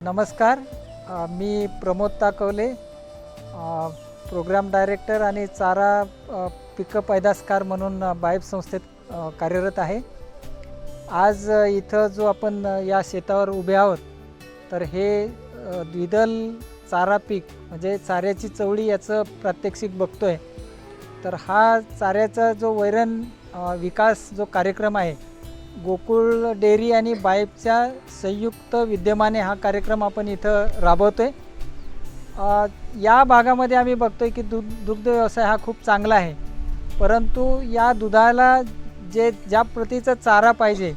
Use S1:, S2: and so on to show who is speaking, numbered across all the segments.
S1: नमस्कार. मी Pramod Takawale program director आणि चारा पिकं पैदासकार म्हणून बाईब संस्थेत कार्यरत आहे. आज इथं जो आपण या शेतावर उभे आहोत तर हे द्विदल चारा पीक म्हणजे चाऱ्याची चवळी याचं प्रात्यक्षिक बघतो आहे तर हा चाऱ्याचा जो वैरण विकास जो कार्यक्रम आहे गोकुळ डेअरी आणि बाईपच्या संयुक्त विद्यमाने हा कार्यक्रम आपण इथं राबवतो आहे या भागामध्ये आम्ही बघतो आहे की दूध दुग्ध व्यवसाय हा खूप चांगला आहे. परंतु या दुधाला जे ज्या प्रतीचा चारा पाहिजे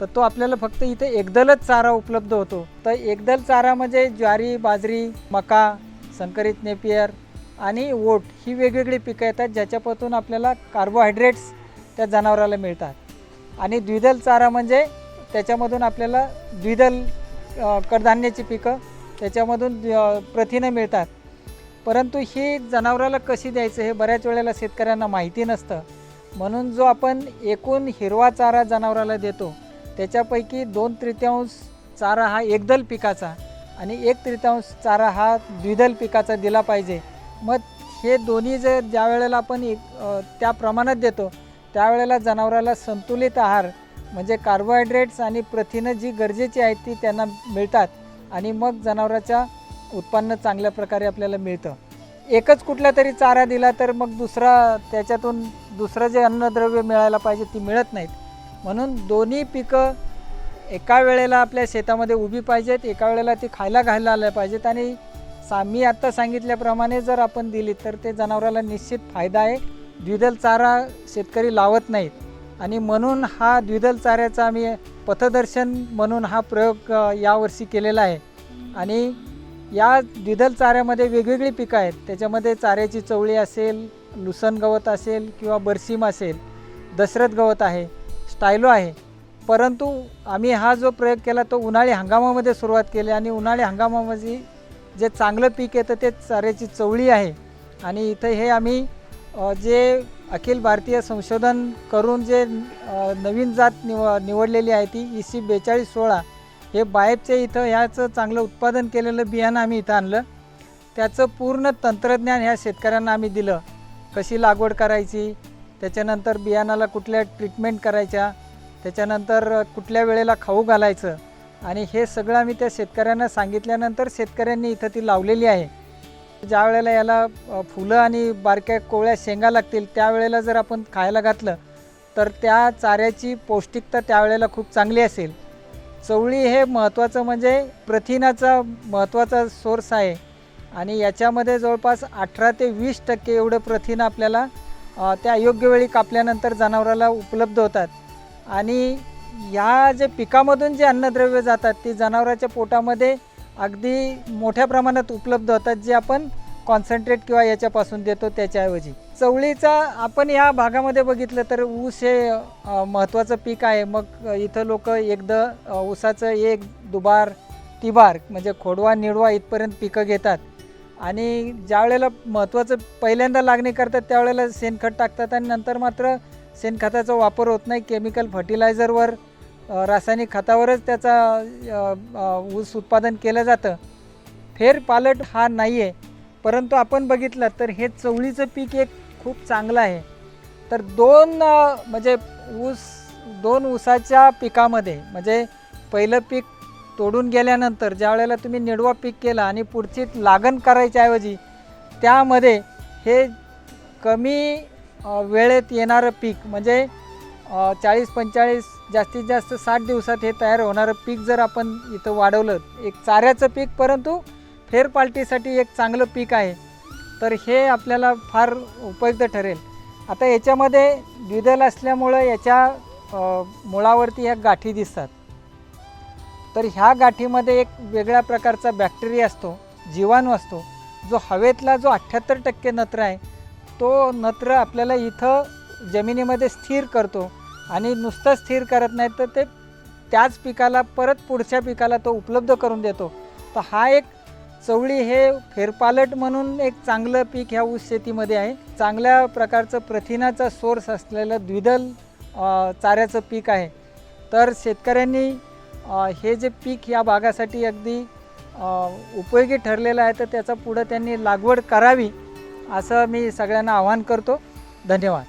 S1: तर तो आपल्याला फक्त इथे एकदलच चारा उपलब्ध होतो. तर एकदल चारा म्हणजे ज्वारी बाजरी मका संकरित नेपियर आणि ओट ही वेगवेगळी पिकं येतात ज्याच्यापासून आपल्याला कार्बोहायड्रेट्स त्या जनावराला मिळतात. आणि द्विदल चारा म्हणजे त्याच्यामधून आपल्याला द्विदल कडधान्याची पिकं त्याच्यामधून प्रथिनं मिळतात. परंतु ही जनावराला कशी द्यायचं हे बऱ्याच वेळेला शेतकऱ्यांना माहिती नसतं. म्हणून जो आपण एकूण हिरवा चारा जनावराला देतो त्याच्यापैकी दोन तृतीयांश चारा हा एकदल पिकाचा आणि एक तृतीयांश चारा हा द्विदल पिकाचा दिला पाहिजे. मग हे दोन्ही जर ज्या वेळेला आपण एक त्या प्रमाणात देतो त्यावेळेला जनावराला संतुलित आहार म्हणजे कार्बोहायड्रेट्स आणि प्रथिनं जी गरजेची आहेत ती त्यांना मिळतात आणि मग जनावराच्या उत्पन्न चांगल्या प्रकारे आपल्याला मिळतं. एकच कुठला तरी चारा दिला तर मग दुसरा त्याच्यातून दुसरं जे अन्नद्रव्य मिळायला पाहिजे ती मिळत नाहीत. म्हणून दोन्ही पिकं एका वेळेला आपल्या शेतामध्ये उभी पाहिजेत एका वेळेला ती खायला घायला आल्या पाहिजेत आणि सा मी आत्ता सांगितल्याप्रमाणे जर आपण दिली तर ते जनावराला निश्चित फायदा आहे. द्विदल चारा शेतकरी लावत नाहीत. आणि म्हणून हा द्विदल चाऱ्याचा आम्ही पथदर्शन म्हणून हा प्रयोग यावर्षी केलेला आहे. आणि या द्विदल चाऱ्यामध्ये वेगवेगळी पिकं आहेत. त्याच्यामध्ये चाऱ्याची चवळी असेल लुसन गवत असेल किंवा बरसीम असेल दशरथ गवत आहे स्टायलो आहे. परंतु आम्ही हा जो प्रयोग केला तो उन्हाळी हंगामामध्ये सुरुवात केली आणि उन्हाळी हंगामामध्ये जे चांगलं पीक येतं ते चाऱ्याची चवळी आहे. आणि इथं हे आम्ही जे अखिल भारतीय संशोधन करून जे नवीन जात निव निवडलेली आहे ती ई सी बेचाळीस सोळा हे बाहेरच्या इथं ह्याचं चांगलं उत्पादन केलेलं बियाणं आम्ही इथं आणलं. त्याचं पूर्ण तंत्रज्ञान ह्या शेतकऱ्यांना आम्ही दिलं. कशी लागवड करायची त्याच्यानंतर बियाणाला कुठल्या ट्रीटमेंट करायच्या त्याच्यानंतर कुठल्या वेळेला खाऊ घालायचं आणि हे सगळं आम्ही त्या शेतकऱ्यांना सांगितल्यानंतर शेतकऱ्यांनी इथं ती लावलेली आहे. ज्या वेळेला याला फुलं आणि बारक्या कोवळ्या शेंगा लागतील त्यावेळेला जर आपण खायला घातलं तर त्या चाऱ्याची पौष्टिकता त्यावेळेला खूप चांगली असेल. चवळी हे महत्त्वाचं म्हणजे प्रथिनाचा महत्त्वाचा सोर्स आहे आणि याच्यामध्ये जवळपास अठरा ते वीस टक्के एवढं प्रथिन आपल्याला त्या योग्य वेळी कापल्यानंतर जनावराला उपलब्ध होतात. आणि ह्या जे पिकामधून जे अन्नद्रव्य जातात ती जनावराच्या पोटामध्ये अगदी मोठ्या प्रमाणात उपलब्ध होतात जे आपण कॉन्सन्ट्रेट किंवा याच्यापासून देतो त्याच्याऐवजी. चवळीचा आपण या भागामध्ये बघितलं तर ऊस हे महत्त्वाचं पीक आहे. मग इथं लोक एकदा ऊसाचं एक दुबार तिबार म्हणजे खोडवा निडवा इथपर्यंत पिकं घेतात. आणि ज्या वेळेला महत्त्वाचं पहिल्यांदा लागणी करतात त्यावेळेला शेणखत टाकतात आणि नंतर मात्र शेणखताचा वापर होत नाही. केमिकल फर्टिलायझरवर रासायनिक खतावरच त्याचा ऊस उत्पादन केलं जातं. फेरपालट हा नाही आहे परंतु आपण बघितलं तर हे चवळीचं पीक एक खूप चांगलं आहे. तर दोन म्हणजे ऊस दोन ऊसाच्या पिकामध्ये म्हणजे पहिलं पीक तोडून गेल्यानंतर ज्या वेळेला तुम्ही निडवा पीक केलं आणि पुढची लागण करायच्याऐवजी त्यामध्ये हे कमी वेळेत येणारं पीक म्हणजे चाळीस पंचेचाळीस जास्तीत जास्त साठ दिवसात हे तयार होणारं पीक जर आपण इथं वाढवलं एक चाऱ्याचं पीक परंतु फेरपालटीसाठी एक चांगलं पीक आहे तर हे आपल्याला फार उपयुक्त ठरेल. आता याच्यामध्ये द्विदल असल्यामुळं याच्या मुळावरती ह्या गाठी दिसतात. तर ह्या गाठीमध्ये एक वेगळ्या प्रकारचा बॅक्टेरिया असतो जीवाणू असतो जो हवेतला जो अठ्ठ्याहत्तर टक्के नत्र आहे तो नत्र आपल्याला इथं जमिनीमध्ये स्थिर करतो. आणि नुसतं स्थिर करत नाही तर ते त्याच पिकाला परत पुढच्या पिकाला तो उपलब्ध करून देतो. तर हा एक चवळी हे फेरपालट म्हणून एक चांगलं पीक ह्या ऊस शेतीमध्ये आहे. चांगल्या प्रकारचं प्रथिनाचा सोर्स असलेलं द्विदल चाऱ्याचं पीक आहे. तर शेतकऱ्यांनी हे जे पीक या भागासाठी अगदी उपयोगी ठरलेलं आहे तर त्याचा पुढं त्यांनी लागवड करावी असं मी सगळ्यांना आवाहन करतो. धन्यवाद.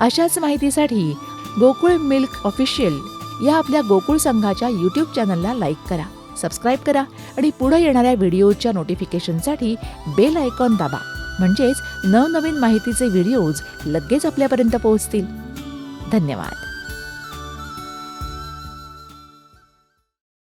S2: अशाच माहितीसाठी गोकुळ मिल्क ऑफिशियल या आपल्या गोकुळ संघाच्या यूट्यूब चॅनलला लाईक करा सबस्क्राईब करा आणि पुढे येणाऱ्या व्हिडिओच्या नोटिफिकेशनसाठी बेल आयकॉन दाबा. म्हणजेच नवनवीन माहितीचे व्हिडिओज लगेच आपल्यापर्यंत पोहोचतील. धन्यवाद.